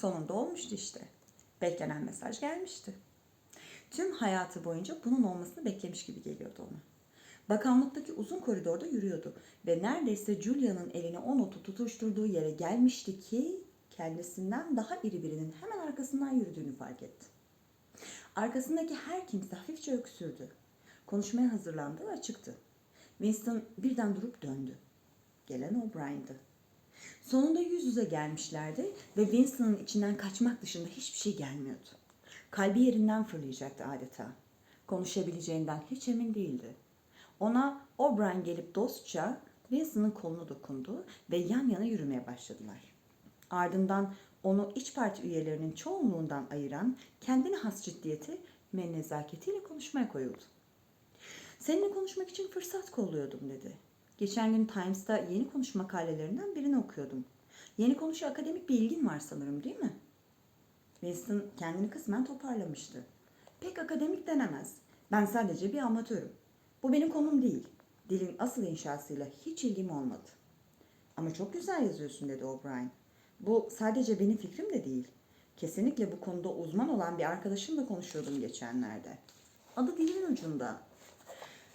Sonunda olmuştu işte. Beklenen mesaj gelmişti. Tüm hayatı boyunca bunun olmasını beklemiş gibi geliyordu ona. Bakanlıktaki uzun koridorda yürüyordu ve neredeyse Julia'nın elini o notu tutuşturduğu yere gelmişti ki kendisinden daha iri birinin hemen arkasından yürüdüğünü fark etti. Arkasındaki her kimse hafifçe öksürdü. Konuşmaya hazırlandı ve çıktı. Winston birden durup döndü. Gelen O'Brien'di. Sonunda yüz yüze gelmişlerdi ve Winston'ın içinden kaçmak dışında hiçbir şey gelmiyordu. Kalbi yerinden fırlayacaktı adeta. Konuşabileceğinden hiç emin değildi. Ona O'Brien gelip dostça Winston'ın kolunu dokundu ve yan yana yürümeye başladılar. Ardından onu iç parti üyelerinin çoğunluğundan ayıran kendine has ciddiyeti ve nezaketiyle konuşmaya koyuldu. Seninle konuşmak için fırsat kolluyordum dedi. Geçen gün Times'ta yeni konuş makalelerinden birini okuyordum. Yeni konuşa akademik bir ilgin var sanırım değil mi? Winston kendini kısmen toparlamıştı. Pek akademik denemez. Ben sadece bir amatörüm. Bu benim konum değil. Dilin asıl inşasıyla hiç ilgim olmadı. Ama çok güzel yazıyorsun dedi O'Brien. Bu sadece benim fikrim de değil. Kesinlikle bu konuda uzman olan bir arkadaşımla konuşuyordum geçenlerde. Adı dilimin ucunda.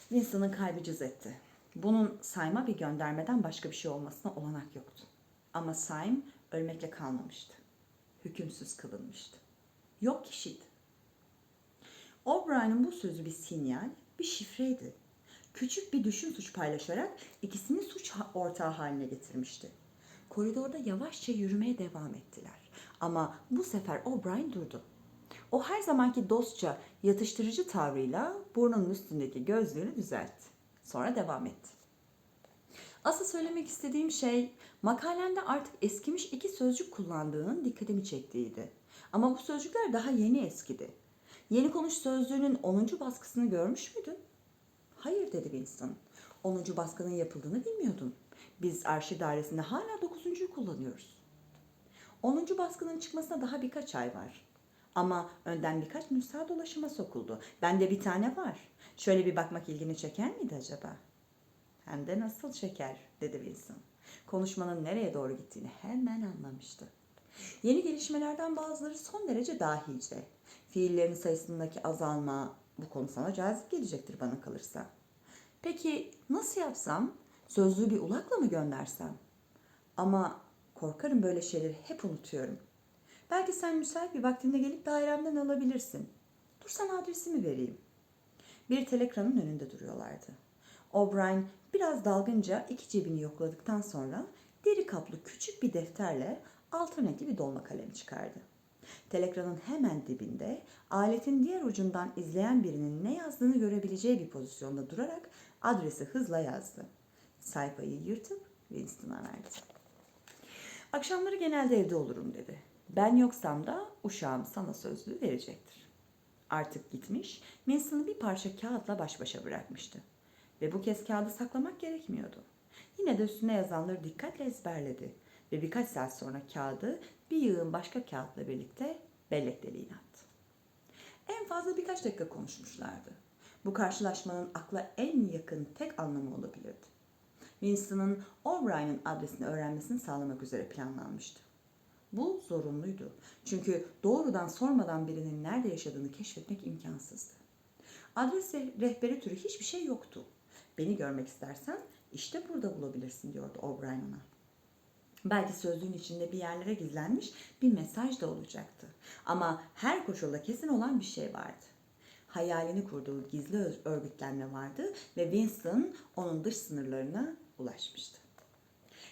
Winston'ın kalbi cız etti. Bunun sayma bir göndermeden başka bir şey olmasına olanak yoktu. Ama Saim ölmekle kalmamıştı. Hükümsüz kılınmıştı. Yok kişiydi. O'Brien'in bu sözü bir sinyal, bir şifreydi. Küçük bir düşün suç paylaşarak ikisini suç ortağı haline getirmişti. Koridorda yavaşça yürümeye devam ettiler. Ama bu sefer O'Brien durdu. O her zamanki dostça, yatıştırıcı tavrıyla burnunun üstündeki gözlüğünü düzeltti. Sonra devam etti. Asıl söylemek istediğim şey makalende artık eskimiş iki sözcük kullandığının dikkatimi çektiğiydi. Ama bu sözcükler daha yeni eskidi. Yeni konuş sözlüğünün 10. baskısını görmüş müydün? Hayır dedi Winston. 10. baskının yapıldığını bilmiyordum. Biz arşiv dairesinde hala 9.'yu kullanıyoruz. 10. baskının çıkmasına daha birkaç ay var. Ama önden birkaç nüsha dolaşıma sokuldu. Bende bir tane var. Şöyle bir bakmak ilgini çeker miydi acaba? Hem de nasıl çeker dedi Wilson. Konuşmanın nereye doğru gittiğini hemen anlamıştı. Yeni gelişmelerden bazıları son derece dahice. Fiillerin sayısındaki azalma bu konu sana cazip gelecektir bana kalırsa. Peki nasıl yapsam? Sözlüğü bir ulakla mı göndersem? Ama korkarım böyle şeyleri hep unutuyorum. Belki sen müsait bir vaktinde gelip dairemden alabilirsin. Dur sana adresimi vereyim. Bir telekranın önünde duruyorlardı. O'Brien biraz dalgınca iki cebini yokladıktan sonra deri kaplı küçük bir defterle altın renkli bir dolma kalem çıkardı. Telekranın hemen dibinde aletin diğer ucundan izleyen birinin ne yazdığını görebileceği bir pozisyonda durarak adresi hızla yazdı. Sayfayı yırtıp Winston'a verdi. Akşamları genelde evde olurum dedi. Ben yoksam da uşağım sana sözlüğü verecektir. Artık gitmiş, Winston'ı bir parça kağıtla baş başa bırakmıştı. Ve bu kez kağıdı saklamak gerekmiyordu. Yine de üstüne yazanları dikkatle ezberledi ve birkaç saat sonra kağıdı bir yığın başka kağıtla birlikte bellek deliğine attı. En fazla birkaç dakika konuşmuşlardı. Bu karşılaşmanın akla en yakın tek anlamı olabilirdi. Winston'ın O'Brien'in adresini öğrenmesini sağlamak üzere planlanmıştı. Bu zorunluydu. Çünkü doğrudan sormadan birinin nerede yaşadığını keşfetmek imkansızdı. Adres rehberi türü hiçbir şey yoktu. Beni görmek istersen işte burada bulabilirsin diyordu O'Brien ona. Belki sözlüğün içinde bir yerlere gizlenmiş bir mesaj da olacaktı. Ama her koşulda kesin olan bir şey vardı. Hayalini kurduğu gizli örgütlenme vardı ve Winston onun dış sınırlarına ulaşmıştı.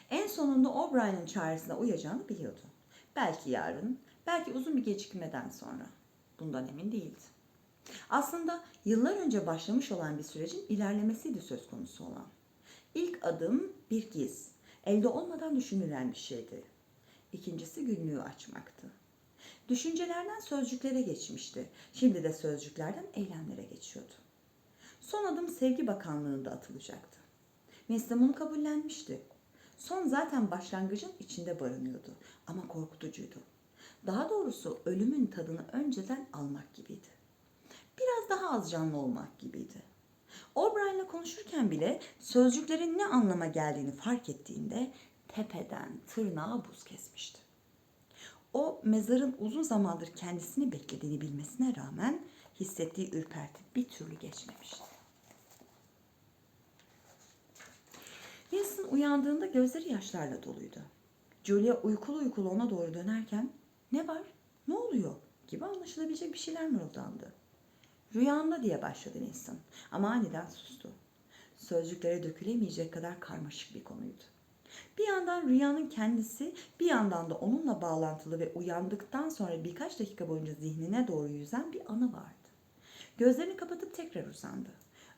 En sonunda O'Brien'in çağrısına uyacağını biliyordu. Belki yarın, belki uzun bir gecikmeden sonra. Bundan emin değildi. Aslında yıllar önce başlamış olan bir sürecin ilerlemesiydi söz konusu olan. İlk adım bir giz. Elde olmadan düşünülen bir şeydi. İkincisi günlüğü açmaktı. Düşüncelerden sözcüklere geçmişti. Şimdi de sözcüklerden eylemlere geçiyordu. Son adım Sevgi Bakanlığı'nda atılacaktı. Bunu kabullenmişti. Son zaten başlangıcın içinde barınıyordu ama korkutucuydu. Daha doğrusu ölümün tadını önceden almak gibiydi. Biraz daha az canlı olmak gibiydi. O'Brien'le konuşurken bile sözcüklerin ne anlama geldiğini fark ettiğinde tepeden tırnağa buz kesmişti. O mezarın uzun zamandır kendisini beklediğini bilmesine rağmen hissettiği ürperti bir türlü geçmemişti. Winston uyandığında gözleri yaşlarla doluydu. Julia uykulu uykulu ona doğru dönerken ne var, ne oluyor gibi anlaşılabilecek bir şeyler mırıldandı. Rüyanda diye başladı Winston ama aniden sustu. Sözcüklere dökülemeyecek kadar karmaşık bir konuydu. Bir yandan rüyanın kendisi, bir yandan da onunla bağlantılı ve uyandıktan sonra birkaç dakika boyunca zihnine doğru yüzen bir anı vardı. Gözlerini kapatıp tekrar uzandı.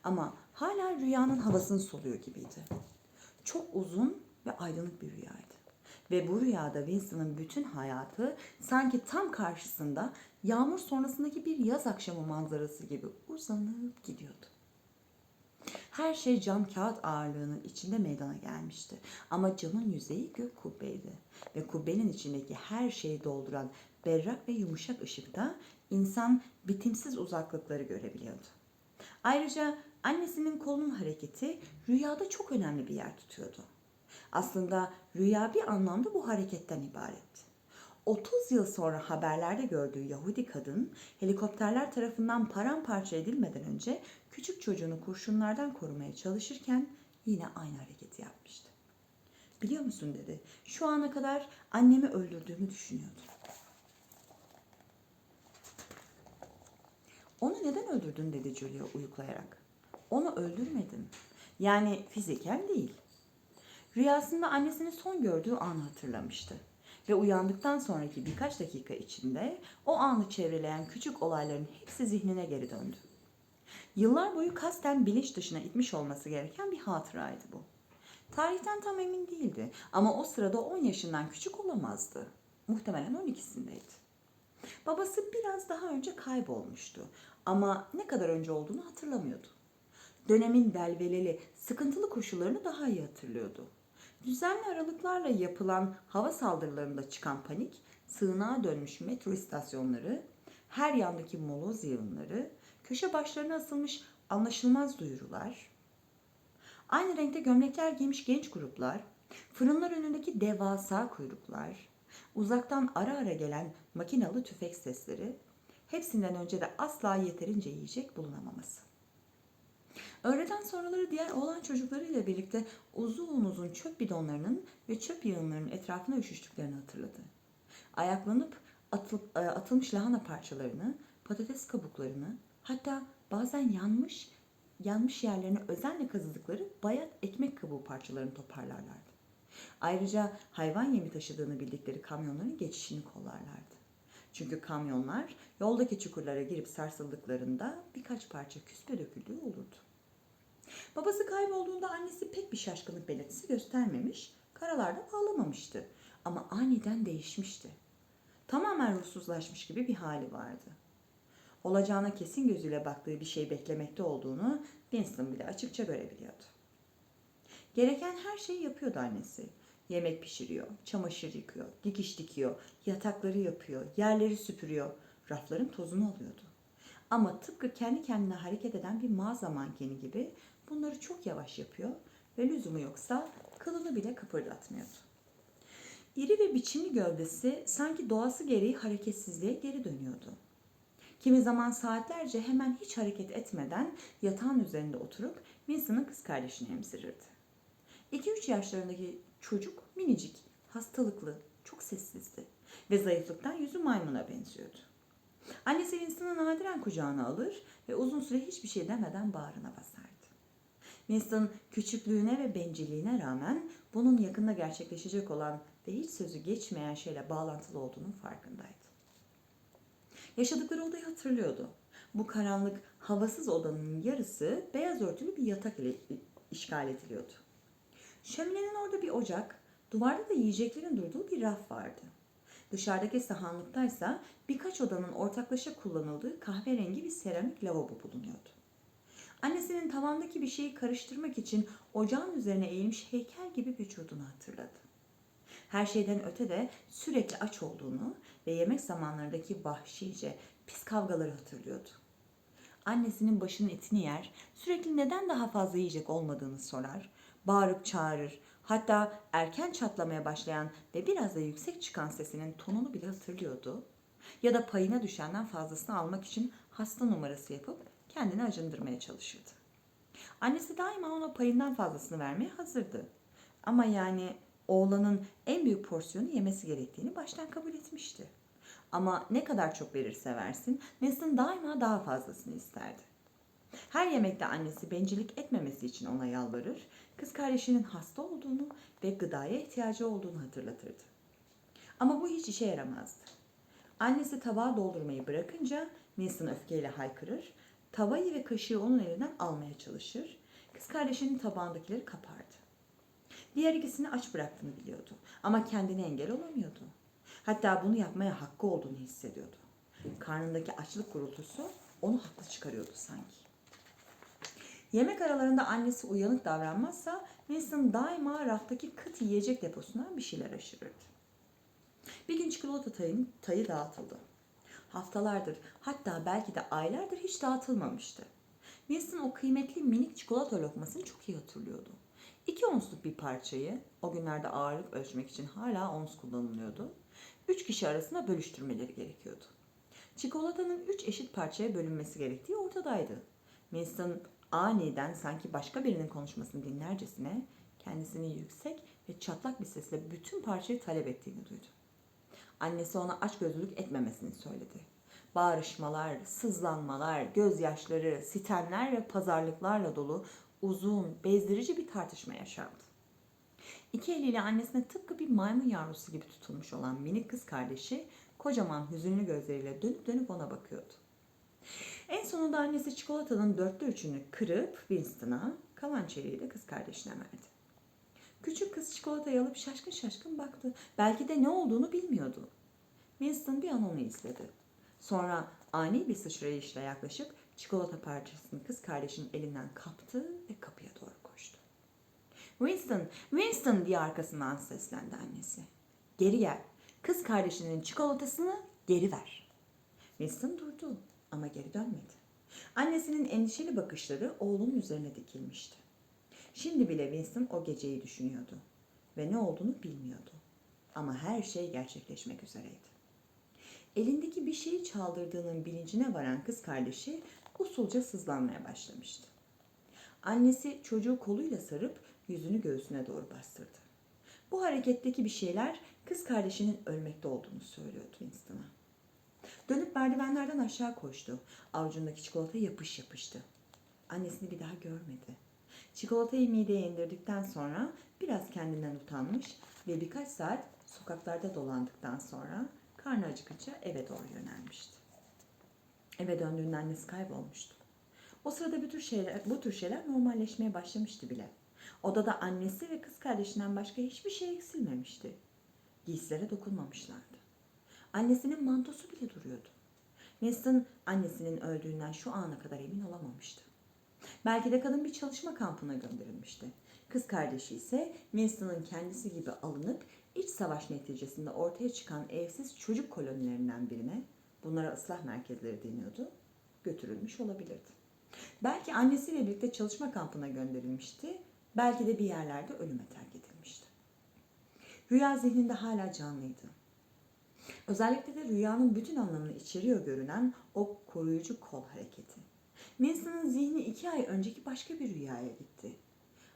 Ama hala rüyanın havasını soluyor gibiydi. Çok uzun ve aydınlık bir rüyaydı. Ve bu rüyada Winston'ın bütün hayatı sanki tam karşısında yağmur sonrasındaki bir yaz akşamı manzarası gibi uzanıp gidiyordu. Her şey cam kağıt ağırlığının içinde meydana gelmişti. Ama camın yüzeyi gök kubbeydi. Ve kubbenin içindeki her şeyi dolduran berrak ve yumuşak ışıkta insan bitimsiz uzaklıkları görebiliyordu. Ayrıca annesinin kolunun hareketi rüyada çok önemli bir yer tutuyordu. Aslında rüya bir anlamda bu hareketten ibaretti. 30 yıl sonra haberlerde gördüğü Yahudi kadın helikopterler tarafından paramparça edilmeden önce küçük çocuğunu kurşunlardan korumaya çalışırken yine aynı hareketi yapmıştı. Biliyor musun dedi. Şu ana kadar annemi öldürdüğümü düşünüyordum. Onu neden öldürdün dedi Julia uyuklayarak. Onu öldürmedim. Yani fiziken değil. Rüyasında annesini son gördüğü anı hatırlamıştı. Ve uyandıktan sonraki birkaç dakika içinde o anı çevreleyen küçük olayların hepsi zihnine geri döndü. Yıllar boyu kasten bilinç dışına itmiş olması gereken bir hatıraydı bu. Tarihten tam emin değildi ama o sırada 10 yaşından küçük olamazdı. Muhtemelen 12'sindeydi. Babası biraz daha önce kaybolmuştu ama ne kadar önce olduğunu hatırlamıyordu. Dönemin velveleli, sıkıntılı koşullarını daha iyi hatırlıyordu. Düzenli aralıklarla yapılan hava saldırılarında çıkan panik, sığınağa dönmüş metro istasyonları, her yandaki moloz yığınları, köşe başlarına asılmış anlaşılmaz duyurular, aynı renkte gömlekler giymiş genç gruplar, fırınlar önündeki devasa kuyruklar, uzaktan ara ara gelen makinalı tüfek sesleri, hepsinden önce de asla yeterince yiyecek bulunamaması. Öğleden sonraları diğer oğlan çocuklarıyla birlikte uzun uzun çöp bidonlarının ve çöp yığınlarının etrafına üşüştüklerini hatırladı. Ayaklanıp atıl, e, atılmış lahana parçalarını, patates kabuklarını, hatta bazen yanmış yanmış yerlerine özenle kazıdıkları bayat ekmek kabuğu parçalarını toparlarlardı. Ayrıca hayvan yemi taşıdığını bildikleri kamyonların geçişini kollarlardı. Çünkü kamyonlar yoldaki çukurlara girip sarsıldıklarında birkaç parça küspe döküldüğü olurdu. Babası kaybolduğunda annesi pek bir şaşkınlık belirtisi göstermemiş, karalarda ağlamamıştı. Ama aniden değişmişti. Tamamen ruhsuzlaşmış gibi bir hali vardı. Olacağına kesin gözüyle baktığı bir şey beklemekte olduğunu Winston bile açıkça görebiliyordu. Gereken her şeyi yapıyordu annesi. Yemek pişiriyor, çamaşır yıkıyor, dikiş dikiyor, yatakları yapıyor, yerleri süpürüyor, rafların tozunu alıyordu. Ama tıpkı kendi kendine hareket eden bir mağaza mankeni gibi bunları çok yavaş yapıyor ve lüzumu yoksa kılını bile kıpırdatmıyordu. İri ve biçimli gövdesi sanki doğası gereği hareketsizliğe geri dönüyordu. Kimi zaman saatlerce hemen hiç hareket etmeden yatağın üzerinde oturup Winston'ın kız kardeşini emzirirdi. 2-3 yaşlarındaki çocuk minicik, hastalıklı, çok sessizdi ve zayıflıktan yüzü maymuna benziyordu. Annesi Winston'ı nadiren kucağına alır ve uzun süre hiçbir şey demeden bağrına basardı. Winston küçüklüğüne ve bencilliğine rağmen bunun yakında gerçekleşecek olan ve hiç sözü geçmeyen şeyle bağlantılı olduğunun farkındaydı. Yaşadıkları odayı hatırlıyordu. Bu karanlık, havasız odanın yarısı beyaz örtülü bir yatak ile işgal ediliyordu. Şöminenin orada bir ocak, duvarda da yiyeceklerin durduğu bir raf vardı. Dışarıdaki sahanlıktaysa birkaç odanın ortaklaşa kullanıldığı kahverengi bir seramik lavabo bulunuyordu. Annesinin tavandaki bir şeyi karıştırmak için ocağın üzerine eğilmiş heykel gibi vücudunu hatırladı. Her şeyden öte de sürekli aç olduğunu ve yemek zamanlarındaki vahşice, pis kavgaları hatırlıyordu. Annesinin başının etini yer, sürekli neden daha fazla yiyecek olmadığını sorar, bağırıp çağırır, Hatta erken çatlamaya başlayan ve biraz da yüksek çıkan sesinin tonunu bile hatırlıyordu. Ya da payına düşenden fazlasını almak için hasta numarası yapıp kendini acındırmaya çalışırdı. Annesi daima ona payından fazlasını vermeye hazırdı. Ama yani oğlanın en büyük porsiyonu yemesi gerektiğini baştan kabul etmişti. Ama ne kadar çok verirse versin, Winston daima daha fazlasını isterdi. Her yemekte annesi bencillik etmemesi için ona yalvarır, kız kardeşinin hasta olduğunu ve gıdaya ihtiyacı olduğunu hatırlatırdı. Ama bu hiç işe yaramazdı. Annesi tabağı doldurmayı bırakınca Winston öfkeyle haykırır, tavayı ve kaşığı onun elinden almaya çalışır, kız kardeşinin tabağındakileri kapardı. Diğer ikisini aç bıraktığını biliyordu ama kendine engel olamıyordu. Hatta bunu yapmaya hakkı olduğunu hissediyordu. Karnındaki açlık gurultusu onu haklı çıkarıyordu sanki. Yemek aralarında annesi uyanık davranmazsa Winston daima raftaki kıt yiyecek deposundan bir şeyler aşırırdı. Bir gün çikolata tayı, tayı dağıtıldı. Haftalardır hatta belki de aylardır hiç dağıtılmamıştı. Winston o kıymetli minik çikolata lokmasını çok iyi hatırlıyordu. İki onsluk bir parçayı, o günlerde ağırlık ölçmek için hala ons kullanılıyordu, üç kişi arasında bölüştürmeleri gerekiyordu. Çikolatanın üç eşit parçaya bölünmesi gerektiği ortadaydı. Winston aniden sanki başka birinin konuşmasını dinlercesine kendisini yüksek ve çatlak bir sesle bütün parçayı talep ettiğini duydu. Annesi ona açgözlülük etmemesini söyledi. Bağırışmalar, sızlanmalar, gözyaşları, sitemler ve pazarlıklarla dolu uzun, bezdirici bir tartışma yaşandı. İki eliyle annesine tıpkı bir maymun yavrusu gibi tutulmuş olan minik kız kardeşi kocaman hüzünlü gözleriyle dönüp dönüp ona bakıyordu. En sonunda annesi çikolatanın dörtte üçünü kırıp Winston'a, kalan çeyreği de kız kardeşine verdi. Küçük kız çikolatayı alıp şaşkın şaşkın baktı. Belki de ne olduğunu bilmiyordu. Winston bir an onu izledi. Sonra ani bir sıçrayışla yaklaşıp çikolata parçasını kız kardeşinin elinden kaptı ve kapıya doğru koştu. Winston, Winston diye arkasından seslendi annesi. Geri gel. Kız kardeşinin çikolatasını geri ver. Winston durdu ama geri dönmedi. Annesinin endişeli bakışları oğlunun üzerine dikilmişti. Şimdi bile Winston o geceyi düşünüyordu ve ne olduğunu bilmiyordu. Ama her şey gerçekleşmek üzereydi. Elindeki bir şeyi çaldırdığının bilincine varan kız kardeşi usulca sızlanmaya başlamıştı. Annesi çocuğu koluyla sarıp yüzünü göğsüne doğru bastırdı. Bu hareketteki bir şeyler kız kardeşinin ölmekte olduğunu söylüyordu Winston'a. Dönüp merdivenlerden aşağı koştu. Avucundaki çikolata yapış yapıştı. Annesini bir daha görmedi. Çikolatayı mideye indirdikten sonra biraz kendinden utanmış ve birkaç saat sokaklarda dolandıktan sonra karnı acıkınca eve doğru yönelmişti. Eve döndüğünde annesi kaybolmuştu. O sırada bu tür şeyler, bu tür şeyler normalleşmeye başlamıştı bile. Odada annesi ve kız kardeşinden başka hiçbir şey eksilmemişti. Giysilere dokunmamışlardı. Annesinin mantosu bile duruyordu. Winston annesinin öldüğünden şu ana kadar emin olamamıştı. Belki de kadın bir çalışma kampına gönderilmişti. Kız kardeşi ise Winston'ın kendisi gibi alınıp iç savaş neticesinde ortaya çıkan evsiz çocuk kolonilerinden birine, bunlara ıslah merkezleri deniyordu, götürülmüş olabilirdi. Belki annesiyle birlikte çalışma kampına gönderilmişti, belki de bir yerlerde ölüme terk edilmişti. Rüya zihninde hala canlıydı. Özellikle de rüyanın bütün anlamını içeriyor görünen o koruyucu kol hareketi. Winston'ın zihni iki ay önceki başka bir rüyaya gitti.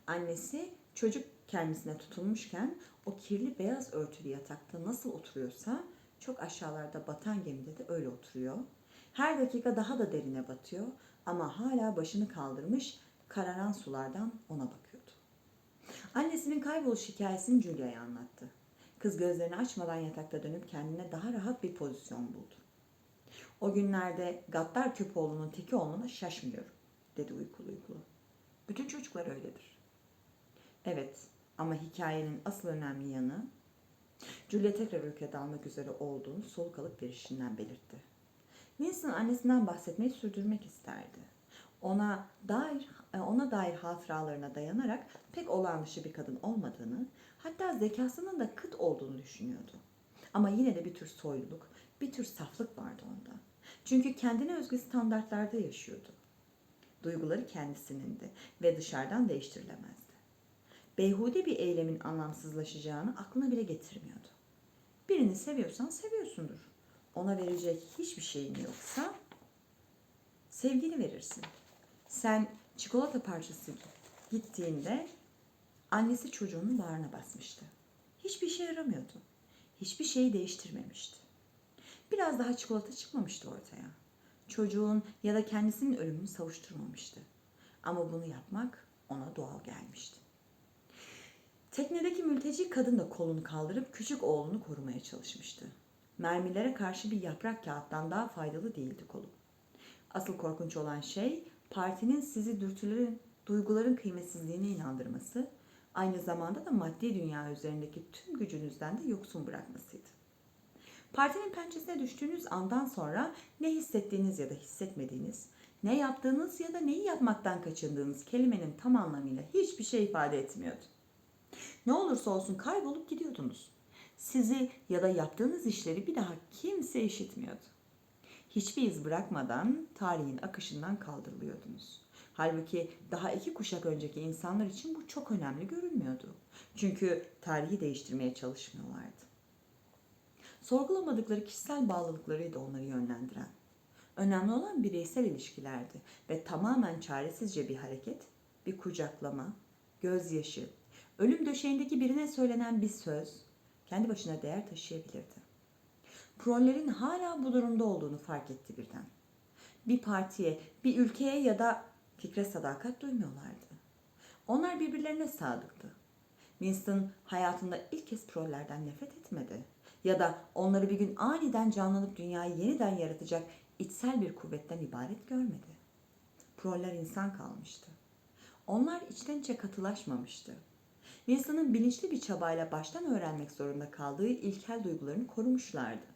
Annesi çocuk kendisine tutulmuşken o kirli beyaz örtülü yatakta nasıl oturuyorsa çok aşağılarda batan gemide de öyle oturuyor. Her dakika daha da derine batıyor ama hala başını kaldırmış kararan sulardan ona bakıyordu. Annesinin kayboluş hikayesini Julia'ya anlattı. Kız gözlerini açmadan yatakta dönüp kendine daha rahat bir pozisyon buldu. O günlerde Gaddar Köpoğlu'nun teki olmana şaşmıyorum, dedi uykulu uykulu. Bütün çocuklar öyledir. Evet ama hikayenin asıl önemli yanı Julia tekrar ülke dalmak üzere olduğunu soluk alıp verişinden belirtti. Winston annesinden bahsetmeyi sürdürmek isterdi. Ona dair ona dair hatıralarına dayanarak pek olağan dışı bir kadın olmadığını, hatta zekasının da kıt olduğunu düşünüyordu. Ama yine de bir tür soyluluk, bir tür saflık vardı onda. Çünkü kendine özgü standartlarda yaşıyordu. Duyguları kendisinin de ve dışarıdan değiştirilemezdi. beyhude bir eylemin anlamsızlaşacağını aklına bile getirmiyordu. Birini seviyorsan seviyorsundur. Ona verecek hiçbir şeyin yoksa sevgini verirsin. Sen çikolata parçası gittiğinde annesi çocuğunun bağrına basmıştı. Hiçbir işe yaramıyordu. Hiçbir şeyi değiştirmemişti. Biraz daha çikolata çıkmamıştı ortaya. Çocuğun ya da kendisinin ölümünü savuşturmamıştı. Ama bunu yapmak ona doğal gelmişti. Teknedeki mülteci kadın da kolunu kaldırıp küçük oğlunu korumaya çalışmıştı. Mermilere karşı bir yaprak kağıttan daha faydalı değildi kolu. Asıl korkunç olan şey partinin sizi dürtülerin, duyguların kıymetsizliğine inandırması, aynı zamanda da maddi dünya üzerindeki tüm gücünüzden de yoksun bırakmasıydı. Partinin pençesine düştüğünüz andan sonra ne hissettiğiniz ya da hissetmediğiniz, ne yaptığınız ya da neyi yapmaktan kaçındığınız kelimenin tam anlamıyla hiçbir şey ifade etmiyordu. Ne olursa olsun kaybolup gidiyordunuz. Sizi ya da yaptığınız işleri bir daha kimse işitmiyordu. Hiçbir iz bırakmadan tarihin akışından kaldırılıyordunuz. Halbuki daha iki kuşak önceki insanlar için bu çok önemli görünmüyordu. Çünkü tarihi değiştirmeye çalışmıyorlardı. Sorgulamadıkları kişisel bağlılıklarıydı onları yönlendiren. Önemli olan bireysel ilişkilerdi ve tamamen çaresizce bir hareket, bir kucaklama, gözyaşı, ölüm döşeğindeki birine söylenen bir söz kendi başına değer taşıyabilirdi. Prollerin hala bu durumda olduğunu fark etti birden. Bir partiye, bir ülkeye ya da fikre sadakat duymuyorlardı. Onlar birbirlerine sadıktı. Winston hayatında ilk kez prollerden nefret etmedi. Ya da onları bir gün aniden canlanıp dünyayı yeniden yaratacak içsel bir kuvvetten ibaret görmedi. Proller insan kalmıştı. Onlar içten içe katılaşmamıştı. Winston'ın bilinçli bir çabayla baştan öğrenmek zorunda kaldığı ilkel duygularını korumuşlardı.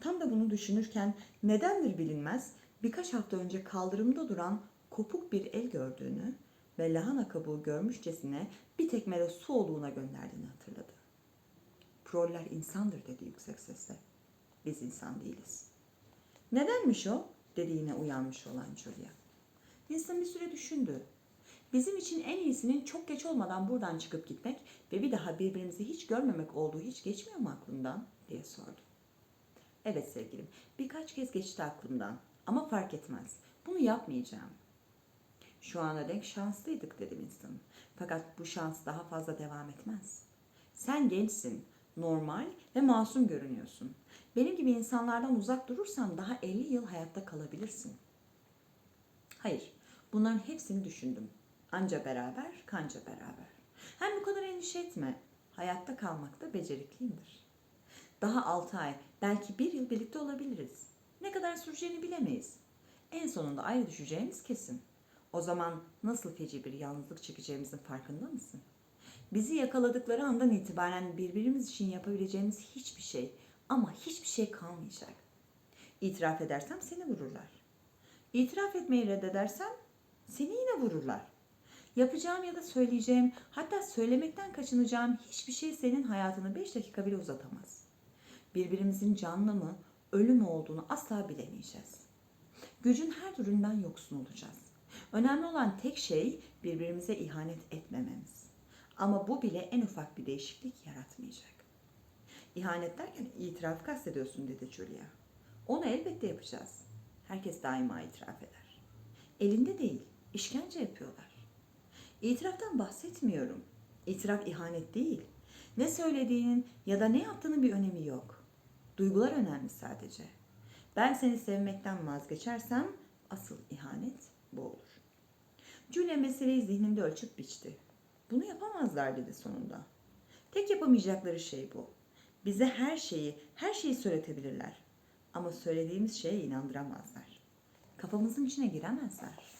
Tam da bunu düşünürken nedendir bilinmez birkaç hafta önce kaldırımda duran kopuk bir el gördüğünü ve lahana kabuğu görmüşçesine bir tekmede su oluğuna gönderdiğini hatırladı. Proller insandır dedi yüksek sesle. Biz insan değiliz. Nedenmiş o? dedi yine uyanmış olan Julia. Winston bir süre düşündü. Bizim için en iyisinin çok geç olmadan buradan çıkıp gitmek ve bir daha birbirimizi hiç görmemek olduğu hiç geçmiyor mu aklından diye sordu. Evet sevgilim, birkaç kez geçti aklımdan ama fark etmez. Bunu yapmayacağım. Şu ana dek şanslıydık dedi Winston. Fakat bu şans daha fazla devam etmez. Sen gençsin, normal ve masum görünüyorsun. Benim gibi insanlardan uzak durursan daha 50 yıl hayatta kalabilirsin. Hayır, bunların hepsini düşündüm. Anca beraber, kanca beraber. Hem bu kadar endişe etme. Hayatta kalmakta becerikliyimdir. Daha 6 ay, belki bir yıl birlikte olabiliriz. Ne kadar süreceğini bilemeyiz. En sonunda ayrı düşeceğimiz kesin. O zaman nasıl feci bir yalnızlık çekeceğimizin farkında mısın? Bizi yakaladıkları andan itibaren birbirimiz için yapabileceğimiz hiçbir şey ama hiçbir şey kalmayacak. İtiraf edersem seni vururlar. İtiraf etmeyi reddedersem seni yine vururlar. Yapacağım ya da söyleyeceğim, hatta söylemekten kaçınacağım hiçbir şey senin hayatını 5 dakika bile uzatamaz. Birbirimizin canlı mı, ölü mü olduğunu asla bilemeyeceğiz. Gücün her türünden yoksun olacağız. Önemli olan tek şey birbirimize ihanet etmememiz. Ama bu bile en ufak bir değişiklik yaratmayacak. İhanet derken itiraf kastediyorsun dedi Julia. Onu elbette yapacağız. Herkes daima itiraf eder. Elinde değil, işkence yapıyorlar. İtiraftan bahsetmiyorum. İtiraf ihanet değil. Ne söylediğinin ya da ne yaptığının bir önemi yok. Duygular önemli sadece. Ben seni sevmekten vazgeçersem asıl ihanet bu olur. Julia meseleyi zihninde ölçüp biçti. Bunu yapamazlar dedi sonunda. Tek yapamayacakları şey bu. Bize her şeyi, her şeyi söyletebilirler. Ama söylediğimiz şeye inandıramazlar. Kafamızın içine giremezler.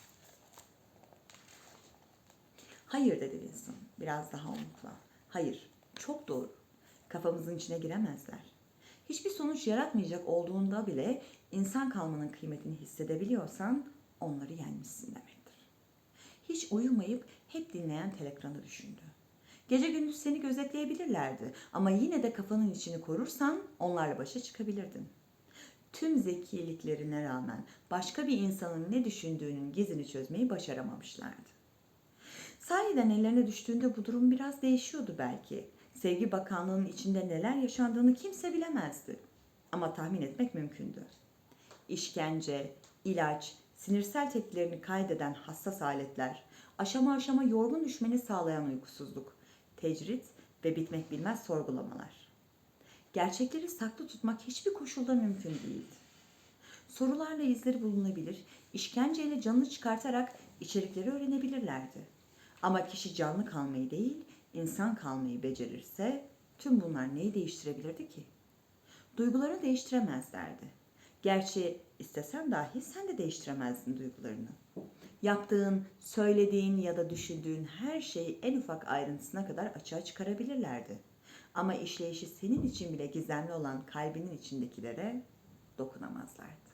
Hayır dedi Wilson biraz daha umutla. Hayır, çok doğru. Kafamızın içine giremezler. Hiçbir sonuç yaratmayacak olduğunda bile insan kalmanın kıymetini hissedebiliyorsan onları yenmişsin demektir. Hiç uyumayıp hep dinleyen telekranı düşündü. Gece gündüz seni gözetleyebilirlerdi ama yine de kafanın içini korursan onlarla başa çıkabilirdin. Tüm zekiliklerine rağmen başka bir insanın ne düşündüğünün gizini çözmeyi başaramamışlardı. Sahiden ellerine düştüğünde bu durum biraz değişiyordu belki. Sevgi Bakanlığı'nın içinde neler yaşandığını kimse bilemezdi. Ama tahmin etmek mümkündü. İşkence, ilaç, sinirsel tepkilerini kaydeden hassas aletler, aşama aşama yorgun düşmeni sağlayan uykusuzluk, tecrit ve bitmek bilmez sorgulamalar. Gerçekleri saklı tutmak hiçbir koşulda mümkün değildi. Sorularla izleri bulunabilir, işkenceyle canını çıkartarak içerikleri öğrenebilirlerdi. Ama kişi canlı kalmayı değil, insan kalmayı becerirse tüm bunlar neyi değiştirebilirdi ki? Duygularını değiştiremezlerdi. Gerçi istesen dahi sen de değiştiremezdin duygularını. Yaptığın, söylediğin ya da düşündüğün her şeyi en ufak ayrıntısına kadar açığa çıkarabilirlerdi. Ama işleyişi senin için bile gizemli olan kalbinin içindekilere dokunamazlardı.